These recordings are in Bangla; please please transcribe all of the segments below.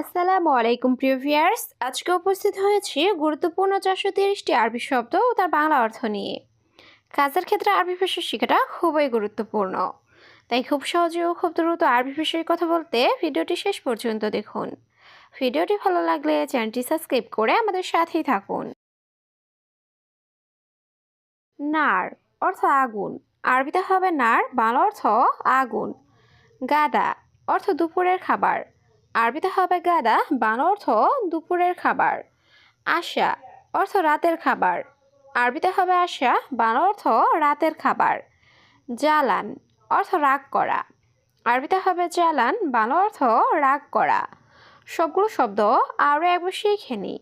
আসসালামু আলাইকুম, প্রিয় ভিউয়ার্স। আজকে উপস্থিত হয়েছি গুরুত্বপূর্ণ চারশো তিরিশটি আরবি শব্দ ও তার বাংলা অর্থ নিয়ে। কাজের ক্ষেত্রে আরবি ভাষা শেখাটা খুবই গুরুত্বপূর্ণ। তাই খুব সহজে ও খুব দ্রুত আরবি ভাষায় কথা বলতে ভিডিওটি শেষ পর্যন্ত দেখুন। ভিডিওটি ভালো লাগলে চ্যানেলটি সাবস্ক্রাইব করে আমাদের সাথেই থাকুন। নার অর্থ আগুন, আরবিতে হবে নার, বাংলা অর্থ আগুন। গাদা অর্থ দুপুরের খাবার। আরবিতে হবে গাদা বাংলা অর্থ দুপুরের খাবার। আশা অর্থ রাতের খাবার। আরবিতে হবে আশা, বান অর্থ রাতের খাবার। জ্বালান অর্থ রাগ করা। আরবিতে হবে জ্বালান বাংলা অর্থ রাগ করা। সবগুলো শব্দ আরও একবার শিখে নি।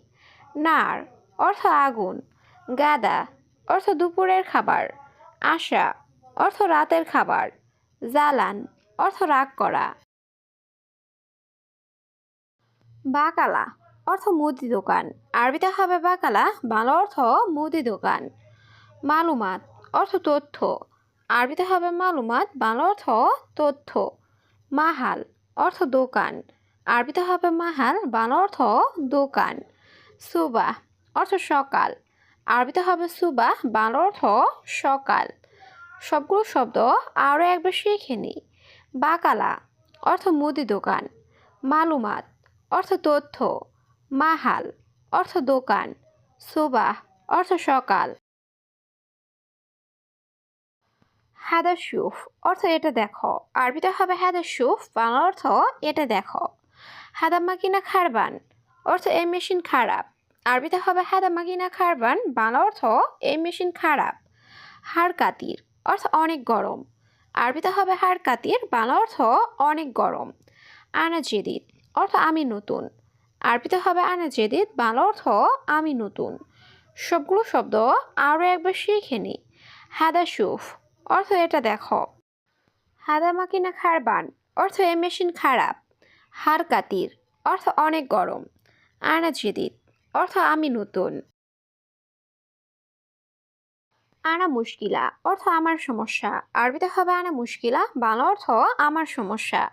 নার অর্থ আগুন। গাদা অর্থ দুপুরের খাবার। আশা অর্থ রাতের খাবার। জ্বালান অর্থ রাগ করা। বাকালা অর্থ মুদি দোকান। আরবিতে হবে বাকালা, বাংলা অর্থ মুদি দোকান। মালুমাত অর্থ তথ্য। আরবিতে হবে মালুমাত, বাংলা অর্থ তথ্য। মাহাল অর্থ দোকান। আরবিতে হবে মাহাল, বাংলা অর্থ দোকান। সুবাহ অর্থ সকাল। আরবিতে হবে সুবাহ বাংলা অর্থ সকাল। সবগুলো শব্দ আরও একবার শিখে নিই। বাকালা অর্থ মুদি দোকান। মালুমাত অর্থ তথ্য, মাহাল, অর্থ দোকান, সুবাহ, অর্থ সকাল। হাদা সুফ অর্থ এটা দেখো। আরবিতে হবে হাদা সুফ বাংলা অর্থ এটা দেখো। হাদা মাকিনা খারবান, অর্থ এই মেশিন খারাপ। আরবিতে হবে হাদা মাকিনা খারবান, বাংলা অর্থ এই মেশিন খারাপ। হাড় কাতির অর্থ অনেক গরম। আরবিতে হবে হাড় কাতির বাংলা অর্থ অনেক গরম। আনা অর্থ আমি নতুন। আরবিতে হবে আনা জেদিদ, বাংলা অর্থ আমি নতুন। সবগুলো শব্দ আরও একবার শিখে নিই হাদা সুফ, অর্থ এটা দেখো। হাদা মাকিনা খারবান অর্থ এ মেশিন খারাপ। হার কাতির, অর্থ অনেক গরম। আনা জেদিদ, অর্থ আমি নতুন। আনা মুশকিলা, অর্থ আমার সমস্যা। আরবিতে হবে আনা মুশকিলা, বাংলা অর্থ আমার সমস্যা।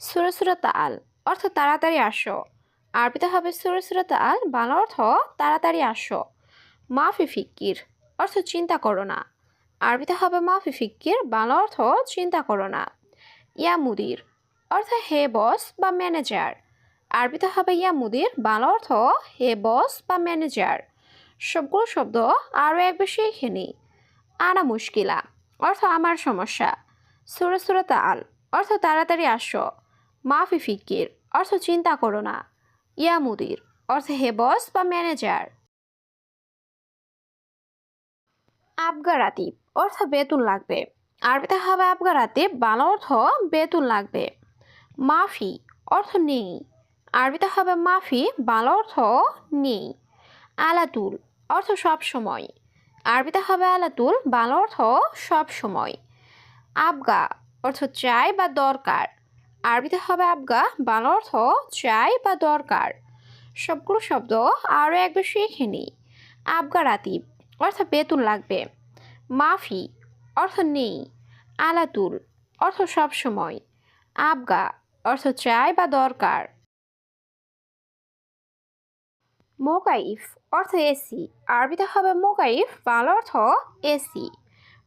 সুরে সুরে তাল অর্থ তাড়াতাড়ি আসো। আরবিতে হবে সুরে সুরে তাল বাংলা অর্থ তাড়াতাড়ি আসো। মাফি ফিক্কির অর্থ চিন্তা করো না। আরবিতে হবে মাফি ফিক্কির বাংলা অর্থ চিন্তা করো না। ইয়া মুদির অর্থ হে বস বা ম্যানেজার। আরবিতে হবে ইয়া মুদির বাংলা অর্থ হে বস বা ম্যানেজার। সবগুলো শব্দ আরও একবার শিখে নিই আনা মুশকিলা অর্থ আমার সমস্যা। সুরে সুরে তাল অর্থ তাড়াতাড়ি আসো। মাফি ফিকির অর্থ চিন্তা করো না। ইয়া মুদির, অর্থ হে বস বা ম্যানেজার। আবগারাতিব অর্থ বেতন লাগবে। আরবিতে হবে আবগারাতিব বাংলা অর্থ বেতন লাগবে। মাফি, অর্থ নেই। আরবিতে হবে মাফি, বাংলা অর্থ নেই। আলাতুল, অর্থ সব সময়। আরবিতে হবে আলাতুল, বাংলা অর্থ সব সময়। আবগা, অর্থ চাই বা দরকার। আরবিতে হবে আবগা, বাংলা অর্থ চাই বা দরকার। সবগুলো শব্দ আরও একবার শিখে নিই আবগা রাতিব, অর্থ বেতন লাগবে। মাফি, অর্থ নেই। আলাতুল, অর্থ সব সময়। আবগা, অর্থ চাই বা দরকার। মোকাইফ, অর্থ এসি। আরবিতে হবে মোকাইফ, বাংলা অর্থ এসি।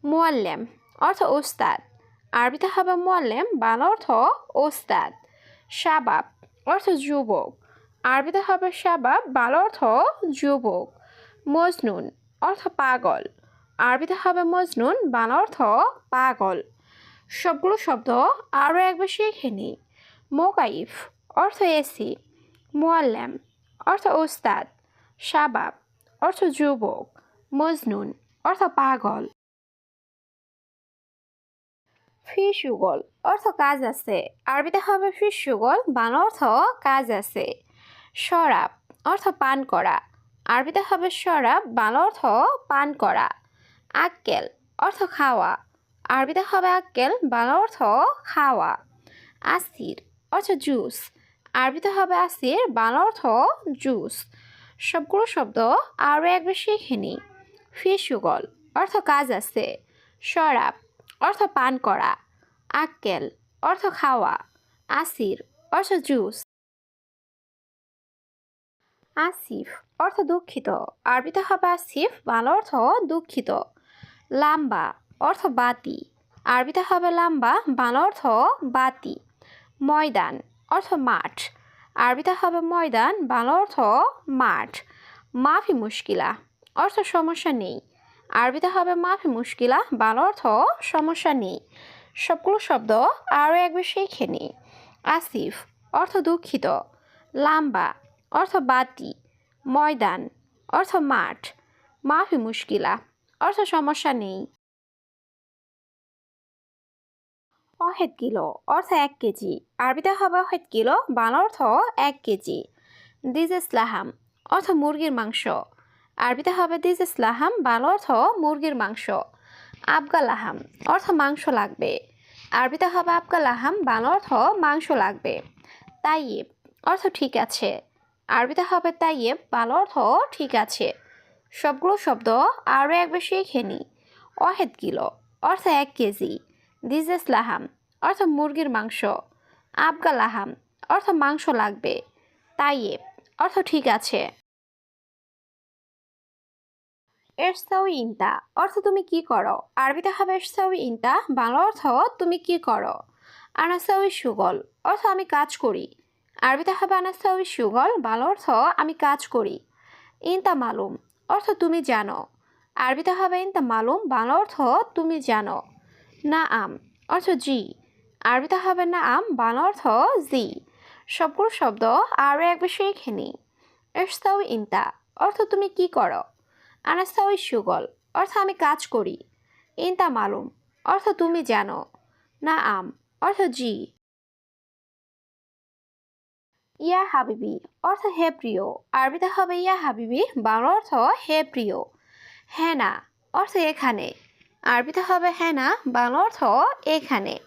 মোয়াল্লেম, অর্থ ওস্তাদ। আরবিতে হবে মোয়াল্লেম, বাংলা অর্থ ওস্তাদ। শাবাব, অর্থ যুবক। আরবিতে হবে শাবাব, বাংলা অর্থ যুবক। মজনুন, অর্থ পাগল। আরবিতে হবে মজনুন, বাংলা অর্থ পাগল। সবগুলো শব্দ আরও একবার শিখে নিই। মোকাইফ, অর্থ এসি। মোয়াল্লাম, অর্থ ওস্তাদ। শাবাব, অর্থ যুবক। মজনুন, অর্থ পাগল। ফিস যুগল অর্থ কাজ আছে। আরবিতে হবে ফিস যুগল বাংলা অর্থ কাজ আছে। শরাব, অর্থ পান করা। আরবিতে হবে শরাব বাংলা অর্থ পান করা। আক্কেল, অর্থ খাওয়া। আরবিতে হবে আক্কেল, বান অর্থ খাওয়া। আসির অর্থ জুস। আরবিতে হবে আসির বাংলা অর্থ জুস। সবগুলো শব্দ আরও একবার শিখে নিই ফিস যুগল অর্থ কাজ আছে। শরাব অর্থ পান করা, আক্কেল, অর্থ খাওয়া, আসির, অর্থ জুস। আসিফ, অর্থ দুঃখিত। আরবিতে হবে আসিফ, বাংলা অর্থ দুঃখিত। লাম্বা, অর্থ বাতি। আরবিতে হবে লাম্বা, বাংলা অর্থ বাতি। ময়দান, অর্থ মাঠ। আরবিতে হবে ময়দান, বাংলা অর্থ মাঠ। মাফি মুশকিলা, অর্থ সমস্যা নেই। আরবিতে হবে মাফি মুশকিলা, বাল অর্থ সমস্যা নেই। সবগুলো শব্দ আরও একবার শিখে নিই আসিফ, অর্থ দুঃখিত। লাম্বা, অর্থ বাতি। ময়দান, অর্থ মাঠ। মাফি মুশকিলা, অর্থ সমস্যা নেই। অহেদ কিলো, অর্থ এক কেজি। আরবিতে হবে অহেদ কিলো, বাংলা অর্থ এক কেজি। দিজ ইসলাহাম অর্থ মুরগির মাংস। আরবিতে হবে দিজ ইসলাহাম বাংলা অর্থ মুরগির মাংস। আবগালাহাম অর্থ মাংস লাগবে। আরবিতে হবে আবগালাহাম বাংলা অর্থ মাংস লাগবে। তাইয়েব, অর্থ ঠিক আছে। আরবিতে হবে, তাইয়েব, বাংলা অর্থ ঠিক আছে। সবগুলো শব্দ আরও একবার শিখে নি। অহেদ কিলো অর্থ এক কেজি। দিজ ইসলাহাম অর্থ মুরগির মাংস। আবগালাহাম অর্থ মাংস লাগবে। তাইয়েব, অর্থ ঠিক আছে। এরসাউ ইনতা। অর্থ তুমি কি করো? আরবিতে হবে এরসাউ ইনতা, বাংলা অর্থ তুমি কি করো? আনাসাউই সুগল, অর্থ আমি কাজ করি। আরবিতে হবে আনাসাউই সুগল, বাংলা অর্থ আমি কাজ করি। ইনতা মালুম, অর্থ তুমি জানো। আরবিতে হবে ইনতা মালুম, বাংলা অর্থ তুমি জানো। না আম অর্থ জি। আরবিতে হবে না আম বাংলা অর্থ জি। সবগুলো শব্দ আরও এক বিষয়ে খেনি এরসাউ ইনতা, অর্থ তুমি কি করো? আনাস্তাউই সুগল। অর্থ আমি কাজ করি। ইনতা মালুম। অর্থ তুমি জানো। না, আম। অর্থ জি। ইয়া হাবিবি। অর্থ হে প্রিয়। আরবিতে হবে ইয়া হাবিবি। বাংলা অর্থ হে প্রিয়। হ্যাঁ না, অর্থ এখানে। আরবিতে হবে হ্যাঁ না, বাংলা অর্থ এখানে।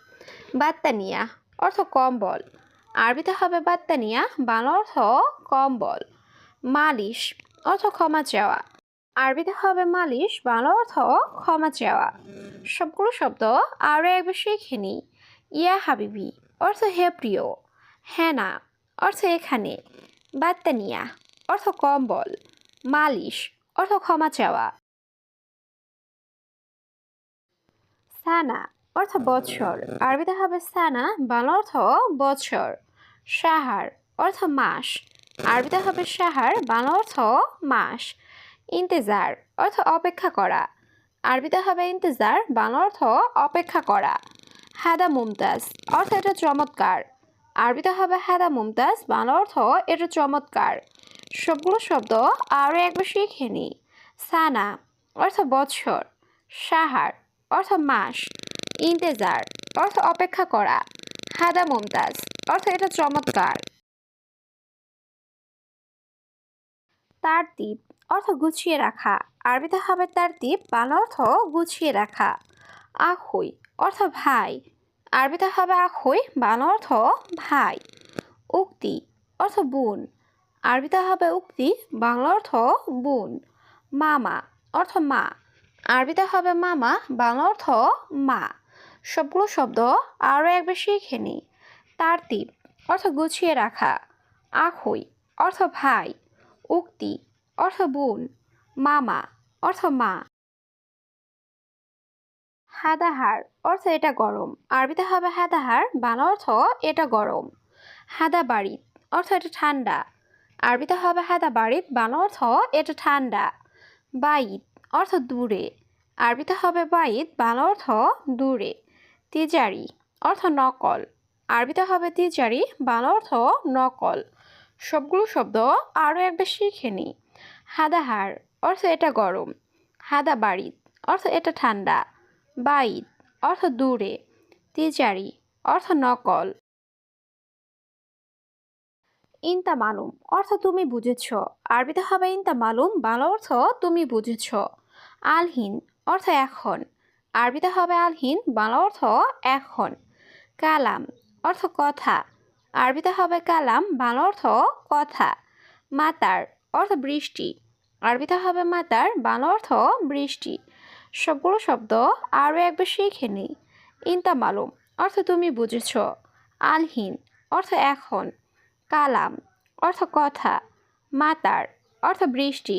বাত্তানিয়া অর্থ কম্বল। আরবিতে হবে বাত্তানিয়া বাংলা অর্থ কম্বল। মালিশ, অর্থ ক্ষমা চাওয়া। আরবিতে হবে মালিশ, বাংলা অর্থ ক্ষমা চাওয়া। সবগুলো শব্দ আরও একবার শিখে নিই। ইয়া হাবিবি, অর্থ হে প্রিয়। হ্যাঁ না, অর্থ এখানে। বাত্তানিয়া অর্থ কম্বল। মালিশ, অর্থ ক্ষমা চাওয়া। সানা, অর্থ বৎসর আরবিতে হবে সানা, বাংলা অর্থ বৎসর সাহার, অর্থ মাস। আরবিতে হবে সাহার, বাংলা অর্থ মাস। ইন্তেজার অর্থ অপেক্ষা করা। আরবিতে হবে ইন্তেজার, বাংলা অর্থ অপেক্ষা করা। হাদা মুমতাজ, অর্থ এটা চমৎকার। আরবিতে হবে হাদা মুমতাজ, বাংলা অর্থ এটা চমৎকার। সবগুলো শব্দ আরও একবার শিখে নি। সানা, অর্থ বৎসর। সাহার, অর্থ মাস। ইন্তেজার, অর্থ অপেক্ষা করা। হাদা মুমতাজ, অর্থ এটা চমৎকার। তার দ্বীপ অর্থ গুছিয়ে রাখা। আরবিতে হবে তার দ্বীপ বাংলা অর্থ গুছিয়ে রাখা। আখই অর্থ ভাই। আরবিতে হবে আখই বাংলা অর্থ ভাই। উক্তি অর্থ বোন। আরবিতে হবে উক্তি, বাংলা অর্থ বোন। মামা অর্থ মা। আরবিতে হবে মামা, বাংলা অর্থ মা। সবগুলো শব্দ আরও একবার শিখে নিই তারতিব অর্থ গুছিয়ে রাখা। আখই অর্থ ভাই। উক্তি অর্থ বোন। মামা, অর্থ মা। হাদাহার, অর্থ এটা গরম। আরবিতে হবে হাদাহার, বাংলা অর্থ এটা গরম। হাদা বাড়িত অর্থ এটা ঠান্ডা। আরবিতে হবে হাদা বাড়িত বাংলা অর্থ এটা ঠান্ডা। বাইত, অর্থ দূরে। আরবিতে হবে বাইত, বাংলা অর্থ দূরে। তিজারি, অর্থ নকল। আরবিতে হবে তিজারি, বাংলা অর্থ নকল। সবগুলো শব্দ আরও একবার শিখে নিই। হাদাহার অর্থ এটা গরম। হাদা বাড়িত, অর্থ এটা ঠান্ডা। বাইত, অর্থ দূরে। তিজারি, অর্থ নকল। ইনতা মালুম, অর্থ তুমি বুঝেছ। আরবিতে হবে ইনতা মালুম, বাংলা অর্থ তুমি বুঝেছ। আলহীন, অর্থ এখন। আরবিতে হবে আলহীন, বাংলা অর্থ এখন। কালাম, অর্থ কথা। আরবিতে হবে কালাম, বাংলা অর্থ কথা। মাতার অর্থ বৃষ্টি। আরবিতে হবে মাতার বাংলা অর্থ বৃষ্টি। সবগুলো শব্দ আরও একবার শিখে নিই। ইনতা মালুম, অর্থ তুমি বুঝেছ। আলহীন, অর্থ এখন। কালাম, অর্থ কথা। মাতার, অর্থ বৃষ্টি।